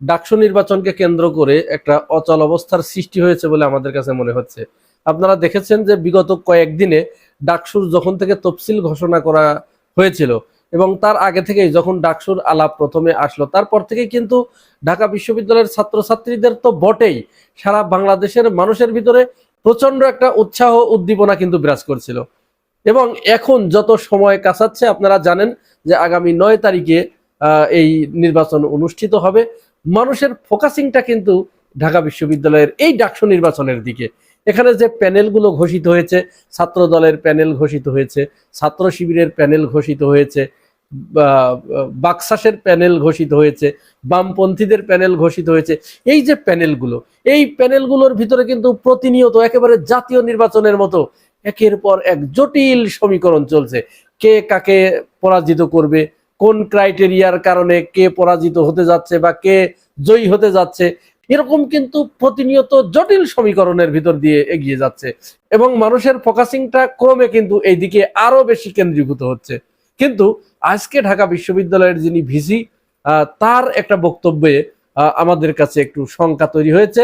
ডাকসু নির্বাচনকে কেন্দ্র করে একটা অচল অবস্থার সৃষ্টি হয়েছে বলে আমাদের কাছে মনে হচ্ছে। আপনারা দেখেছেন যে বিগত কয়েকদিনে ডাকসুর যখন থেকে তফসিল ঘোষণা করা হয়েছিল এবং তার আগে থেকেই যখন ডাকসুর আলাপ প্রথমে আসলো, তারপর থেকে কিন্তু ঢাকা বিশ্ববিদ্যালয়ের ছাত্রছাত্রীদের তো বটেই সারা বাংলাদেশের মানুষের ভিতরে প্রচণ্ড একটা উৎসাহ উদ্দীপনা কিন্তু বিরাজ করছিল। এবং এখন যত সময় কাছাচ্ছে, আপনারা জানেন যে আগামী নয় তারিখে এই নির্বাচন অনুষ্ঠিত হবে। মানুষের ফোকাসিংটা কিন্তু ঢাকা বিশ্ববিদ্যালয়ের এই ডাকসু নির্বাচনের দিকে। এখানে যে প্যানেলগুলো ঘোষিত হয়েছে ছাত্র দলের প্যানেল ঘোষিত হয়েছে, ছাত্র শিবিরের প্যানেল ঘোষিত হয়েছে, বা- বাকশাসের প্যানেল ঘোষিত হয়েছে, বামপন্থীদের প্যানেল ঘোষিত হয়েছে, এই যে প্যানেলগুলো, এই প্যানেলগুলোর ভিতরে কিন্তু প্রতিনিয়ত একেবারে জাতীয় নির্বাচনের মতো একের পর এক জটিল সমীকরণ চলছে। কে কাকে পরাজিত করবে কোন ক্রাইটেরিয়ার কারণে কে পরাজিত হতে যাচ্ছে বা কে জয়ী হতে যাচ্ছে, এরকম কিন্তু প্রতিনিয়ত জটিল সমীকরণের ভিতর দিয়ে এগিয়ে যাচ্ছে এবং মানুষের ফোকাসিংটা ক্রমে কিন্তু এই দিকে আরও বেশি কেন্দ্রীভূত হচ্ছে। কিন্তু আজকে ঢাকা বিশ্ববিদ্যালয়ের যিনি ভিসি তার একটা বক্তব্যে আমাদের কাছে একটু শঙ্কা তৈরি হয়েছে।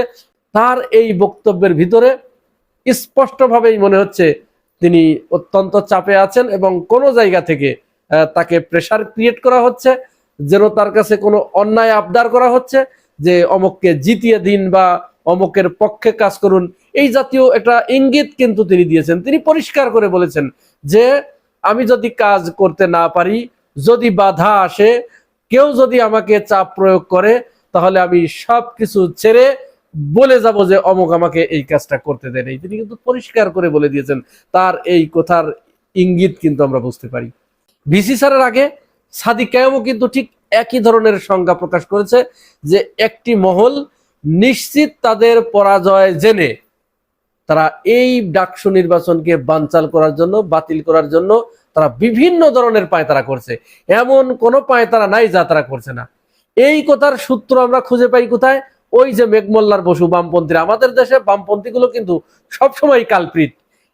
তার এই বক্তব্যের ভিতরে স্পষ্টভাবেই মনে হচ্ছে তিনি অত্যন্ত চাপে আছেন এবং কোনো জায়গা থেকে তাকে প্রেশার ক্রিয়েট করা হচ্ছে, যেন তার কাছে কোনো অন্যায় আবদার করা হচ্ছে, যে অমককে জিতিয়ে দিন বা অমকের পক্ষে কাজ করুন। এই জাতীয় একটা ইঙ্গিত কিন্তু তিনি দিয়েছেন। তিনি পরিষ্কার করে বলেছেন যে, আমি যদি কাজ করতে না পারি, যদি বাধা আসে, কেউ যদি আমাকে চাপ প্রয়োগ করে, তাহলে আমি সব কিছু ছেড়ে বলে যাব যে অমুক আমাকে এই কাজটা করতে দেয় তিনি কিন্তু পরিষ্কার করে বলে দিয়েছেন, তার এই কথার ইঙ্গিত কিন্তু আমরা বুঝতে পারি। ভিসি স্যারের আগে সাদিক কায়ামও কিন্তু ঠিক একই ধরনের সংজ্ঞা প্রকাশ করেছে যে একটি মহল নিশ্চিত তাদের পরাজয় জেনে তারা এই ডাকসু নির্বাচনকে বানচাল করার জন্য, বাতিল করার জন্য তারা বিভিন্ন ধরনের পায়তারা করছে। এমন কোনো পায়তারা নাই যা তারা করছে না। এই কথার সূত্র আমরা খুঁজে পাই কোথায়? ওই যে মেঘমল্লার বসু বামপন্থীরা। আমাদের দেশে বামপন্থীগুলো কিন্তু সবসময় কালপ্রিত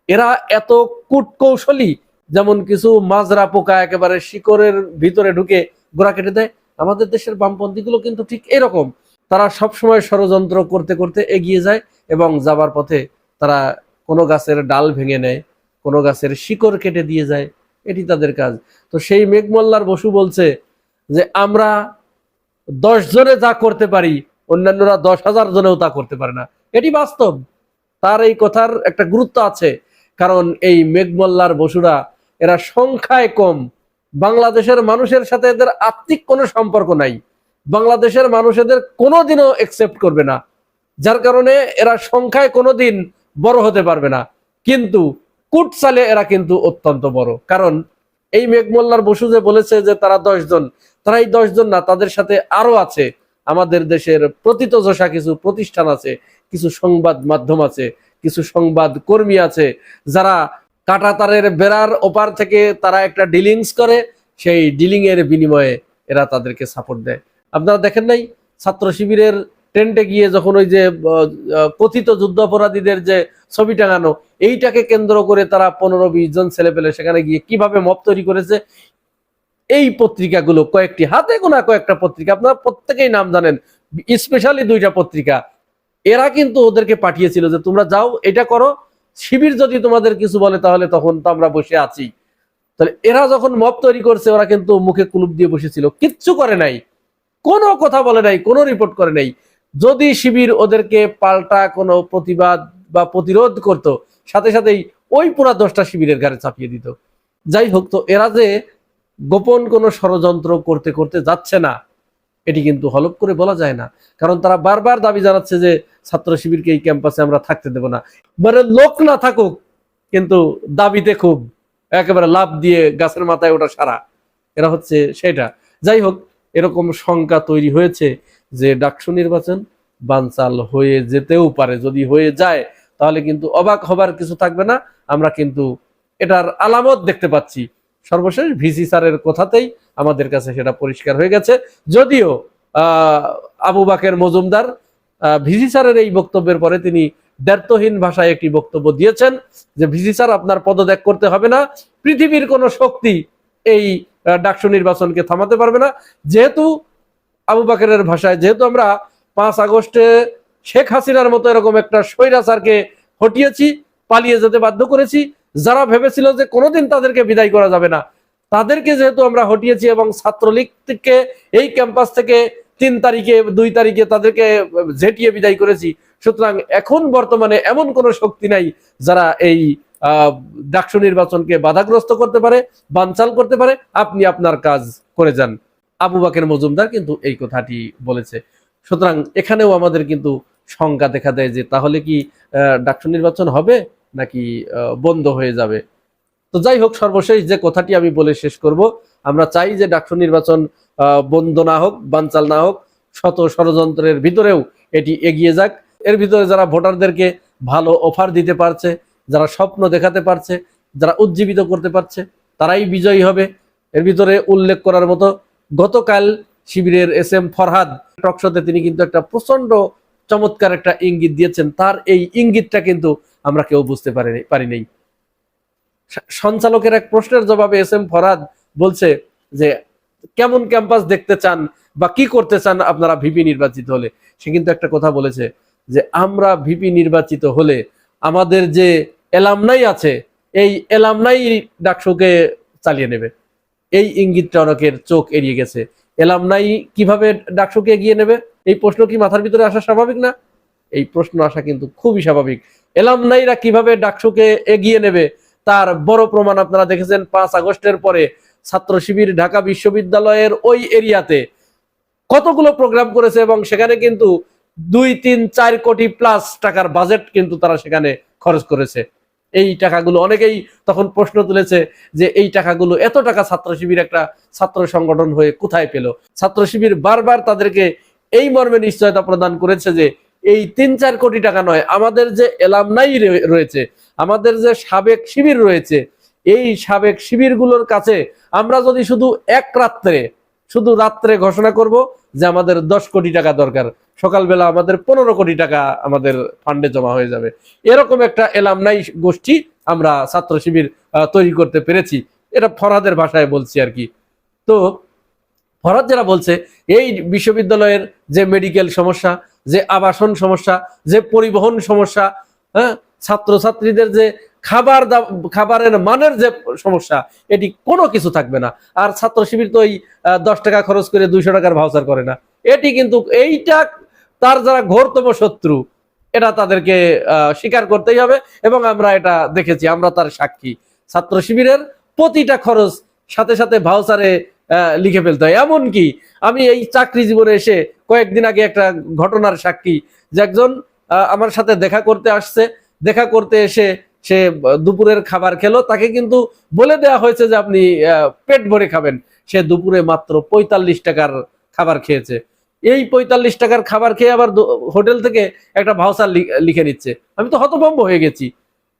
এরা এত কূট কৌশলী যেমন কিছু মাজরা পোকা একেবারে শিকড়ের ভিতরে ঢুকে গোড়া কেটে দেয়। আমাদের দেশের বামপন্থীগুলো কিন্তু ঠিক এরকম। তারা সবসময় ষড়যন্ত্র করতে করতে এগিয়ে যায় এবং যাবার পথে তারা কোনো গাছের ডাল ভেঙে নেয়, কোনো গাছের শিকড় কেটে দিয়ে যায়। এটি তাদের কাজ। তো সেই মেঘমল্লার বসু বলছে যে, আমরা দশ জনে যা করতে পারি, অন্যান্যরা দশ হাজার জনেও তা করতে পারে না। এটি বাস্তব। তার এই কথার একটা গুরুত্ব আছে। কারণ এই মেঘমল্লার বসুরা এরা সংখ্যায় কম। বাংলাদেশের মানুষের সাথে এদের আত্মিক কোনো সম্পর্ক নাই। বাংলাদেশের মানুষ এদের কোনোদিনও একসেপ্ট করবে না। যার কারণে এরা সংখ্যায় কোনোদিন বড় হতে পারবে না। কিন্তু কুটসালে এরা কিন্তু অত্যন্ত বড়। কারণ এই মেঘমল্লার বসু যে বলেছে যে তারা দশ জন, তারা এই দশ জন না, তাদের সাথে আরও আছে। আমাদের দেশের প্রতীতযশা কিছু প্রতিষ্ঠান আছে, কিছু সংবাদ মাধ্যম আছে, কিছু সংবাদ কর্মী আছে, যারা কাটাতারের বেড়ার ওপার থেকে তারা একটা ডিলিংস করে, সেই ডিলিং এর বিনিময়ে এরা তাদেরকে সাপোর্ট দেয়। আপনারা দেখেন নাই, ছাত্র শিবিরের টেন্টে গিয়ে যখন ওই যে কথিত যুদ্ধাপরাধীদের যে ছবি টাঙানো, এইটাকে কেন্দ্র করে তারা পনেরো বিশ জন ছেলে পেলে সেখানে গিয়ে কীভাবে মপ তৈরি করেছে, এই পত্রিকাগুলো কয়েকটি, হাতে গোনা কয়েকটা পত্রিকা, আপনারা প্রত্যেকেই নাম জানেন, স্পেশালি দুইটা পত্রিকা। এরা কিন্তু ওদেরকে পাঠিয়েছিল যে তোমরা যাও, এটা করো শিবির যদি তোমাদের কিছু বলে, তাহলে তখন তো আমরা বসে আছি। তাহলে এরা যখন মপ তৈরি করছে, ওরা কিন্তু মুখে কুলুপ দিয়ে বসেছিল। কিচ্ছু করে নাই। কোনো কথা বলে নাই, কোনো রিপোর্ট করে নাই। যদি শিবির ওদেরকে পাল্টা কোনো প্রতিবাদ বা প্রতিরোধ করত, সাথে সাথেই ওই পুরা দশটা শিবিরের ঘাড়ে চাপিয়ে দিত। যাই হোক, তো এরা যে গোপন কোনো ষড়যন্ত্র করতে করতে যাচ্ছে না এটি কিন্তু হলপ করে বলা যায় না। কারণ তারা বারবার দাবি জানাচ্ছে যে ছাত্র শিবিরকে এই ক্যাম্পাসে আমরা থাকতে দেব না। মানে লোক না থাকুক, কিন্তু দাবিতে খুব একেবারে লাভ দিয়ে গাছের মাথায় ওটা সারা। এরা হচ্ছে সেটা। যাই হোক, এরকম শঙ্কা তৈরি হয়েছে যে ডাকসু নির্বাচন বানচাল হয়ে যেতেও পারে। যদি হয়ে যায়, তাহলে কিন্তু অবাক হবার কিছু থাকবে না। আমরা কিন্তু এটার আলামত দেখতে পাচ্ছি। সর্বশেষ ভিসি স্যারের কথাতেই আমাদের কাছে সেটা পরিষ্কার হয়ে গেছে। যদিও আবু বাকের মজুমদার ভিসি স্যারের এই বক্তব্যের পরে তিনি দ্ব্যর্থহীন ভাষায় একটি বক্তব্য দিয়েছেন যে, ভিসি স্যার, আপনার পদত্যাগ করতে হবে না। পৃথিবীর কোনো শক্তি এই ডাকসু নির্বাচনকে থামাতে পারবে না। যেহেতু আবু বাকেরের ভাষায়, যেহেতু আমরা পাঁচ আগস্টে শেখ হাসিনার মতো এরকম একটা স্বৈরাচারকে হটিয়েছি, পালিয়ে যেতে বাধ্য করেছি যারা ভেবেছিল যে কোনোদিন তাদেরকে বিদায় করা যাবে না, তাদেরকে যেহেতু আমরা হটিয়েছি এবং ছাত্রলীগ থেকে এই ক্যাম্পাস থেকে তিন তারিখে, দুই তারিখে তাদেরকে ঝেঁটিয়ে বিদায় করেছি, সুতরাং এখন বর্তমানে এমন কোনো শক্তি নাই যারা এই ডাকসু নির্বাচনকে বাধাগ্রস্ত করতে পারে, বানচাল করতে পারে। আপনি আপনার কাজ করে যান। আবু বাকের মজুমদার কিন্তু এই কথাটি বলেছে। সুতরাং এখানেও আমাদের কিন্তু শঙ্কা দেখা দেয় যে তাহলে কি ডাকসু নির্বাচন হবে? নাকি বন্ধ হয়ে যাবে। তো যাই হোক, সর্বশেষ যে কথাটি আমি বলে শেষ করব, আমরা চাই যে ডাকসু নির্বাচন বন্ধ না হোক, বানচাল না হোক, শত ষড়যন্ত্রের ভিতরেও এটি এগিয়ে যাক। এর ভিতরে যারা ভোটারদেরকে ভালো অফার দিতে পারছে, যারা স্বপ্ন দেখাতে পারছে, যারা উজ্জীবিত করতে পারছে, তারাই বিজয়ী হবে। এর ভিতরে উল্লেখ করার মতো গতকাল শিবিরের এস এম ফরহাদ টকশোতে তিনি কিন্তু একটা প্রচণ্ড চমৎকার একটা ইঙ্গিত দিয়েছেন। তার এই ইঙ্গিতটা কিন্তু আমরা কেউ বুঝতে পারিনি পারিনি। সা- সঞ্চালকের এক প্রশ্নের জবাবে এস এম ফরাদ বলছে যে, কেমন ক্যাম্পাস দেখতে চান বা কি করতে চান আপনারা ভিপি নির্বাচিত হলে? সে কিন্তু একটা কথা বলেছে যে, আমরা ভিপি নির্বাচিত হলে আমাদের যে এলামনাই আছে, এই এলামনাই ডাকসুকে চালিয়ে নেবে। এই ইঙ্গিতটা অনেকের চোখ এড়িয়ে গেছে। এলামনাই কীভাবে ডাকসুকে এগিয়ে নেবে? এই প্রশ্ন কি মাথার ভিতরে আসা স্বাভাবিক না? এই প্রশ্ন আসা কিন্তু খুবই স্বাভাবিক। এলামনাইরা কীভাবে ডাকসুকে এগিয়ে নেবে তার বড় প্রমাণ আপনারা দেখেছেন পাঁচ আগস্টের পরে ছাত্র শিবির ঢাকা বিশ্ববিদ্যালয়ের ওই এরিয়াতে। কতগুলো প্রোগ্রাম করেছে এবং সেখানে কিন্তু দুই, তিন, চার কোটি প্লাস টাকার বাজেট কিন্তু তারা সেখানে খরচ করেছে। এই টাকাগুলো অনেকেই তখন প্রশ্ন তুলেছে যে এই টাকাগুলো এত টাকা ছাত্র শিবির একটা ছাত্র সংগঠন হয়ে কোথায় পেল? ছাত্র শিবির বারবার তাদেরকে এই মর্মে নিশ্চয়তা প্রদান করেছে যে এই তিন চার কোটি টাকা নয়, আমাদের যে এলামনাই রয়ে- রয়েছে, আমাদের যে সাবেক শিবির রয়েছে, এই সাবেক শিবিরগুলোর কাছে আমরা যদি শুধু এক রাত্রে, শুধু রাত্রে ঘোষণা করব যে আমাদের দশ কোটি টাকা দরকার। সকালবেলা আমাদের পনেরো কোটি টাকা আমাদের ফান্ডে জমা হয়ে যাবে। এরকম একটা এলামনাই গোষ্ঠী আমরা ছাত্র শিবির তৈরি করতে পেরেছি। এটা ফরহাদের ভাষায় বলছি আর কি। তো, ফরহাদ যারা বলছে, এই বিশ্ববিদ্যালয়ের যে মেডিকেল সমস্যা যে আবাসন সমস্যা, যে পরিবহন সমস্যা হ্যাঁ ছাত্রছাত্রীদের যে খাবার খাবারের মানের যে সমস্যা, এটি কোনো কিছু থাকবে না। আর ছাত্র শিবির তো ওই দশ টাকা খরচ করে দুইশো টাকার ভাউচার করে না। এটি কিন্তু এইটা তার যারা ঘোরতম শত্রু, এটা তাদেরকে স্বীকার করতেই হবে এবং আমরা এটা দেখেছি, আমরা তার সাক্ষী। ছাত্র শিবিরের প্রতিটা খরচ সাথে সাথে ভাউচারে লিখে ফেলতে হয়। এমনকি আমি এই চাকরি জীবনে এসে কয়েকদিন আগে একটা ঘটনার সাক্ষী যে একজন আমার সাথে দেখা করতে আসছে। দেখা করতে এসে সে দুপুরের খাবার খেলো। তাকে কিন্তু বলে দেওয়া হয়েছে যে আপনি পেট ভরে খাবেন। সে দুপুরে মাত্র পঁয়তাল্লিশ টাকার খাবার খেয়েছে। এই পঁয়তাল্লিশ টাকার খাবার খেয়ে আবার হোটেল থেকে একটা ভাউচার লিখে নিচ্ছে। আমি তো হতভম্ব হয়ে গেছি।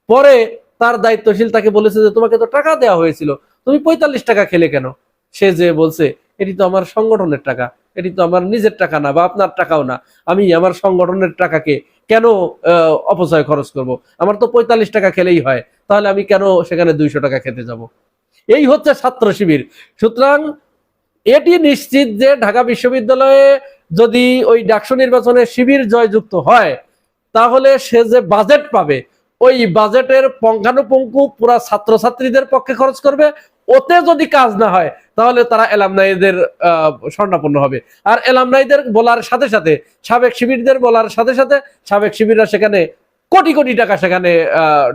পরে তার দায়িত্বশীল তাকে বলেছে যে, তোমাকে তো টাকা দেওয়া হয়েছিল। তুমি পঁয়তাল্লিশ টাকা খেলে কেন? সে যে বলছে এটি তো আমার সংগঠনের টাকা, এটি তো আমার নিজের টাকা না বা আপনার টাকাও না। আমি আমার সংগঠনের টাকাকে কেন অপচয় খরচ করব? আমার তো পঁয়তাল্লিশ টাকা খেলেই হয়, তাহলে আমি কেন সেখানে দুইশো টাকা খেতে যাব? এই হচ্ছে ছাত্র শিবির। সুতরাং এটি নিশ্চিত যে ঢাকা বিশ্ববিদ্যালয়ে যদি ওই ডাকসু নির্বাচনে শিবির জয়যুক্ত হয়, তাহলে সে যে বাজেট পাবে, ওই বাজেটের পঙ্খানুপুঙ্খু পুরা ছাত্রছাত্রীদের পক্ষে খরচ করবে ওতে যদি কাজ না হয়, তাহলে তারা এলামনাইদের স্বর্ণাপন্ন হবে। আর এলামনাইদের বলার সাথে সাথে, সাবেক শিবিরদের বলার সাথে সাথে, সাবেক শিবিররা সেখানে কোটি কোটি টাকা সেখানে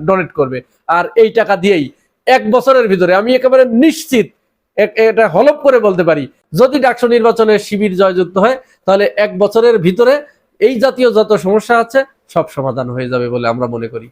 ডোনেট করবে। আর এই টাকা দিয়েই এক বছরের ভিতরে, আমি একেবারে নিশ্চিত এটা হলপ করে বলতে পারি, যদি ডাকসু নির্বাচনে শিবির জয়যুক্ত হয়, তাহলে এক বছরের ভিতরে এই জাতীয় যত সমস্যা আছে, সব সমাধান হয়ে যাবে বলে আমরা মনে করি।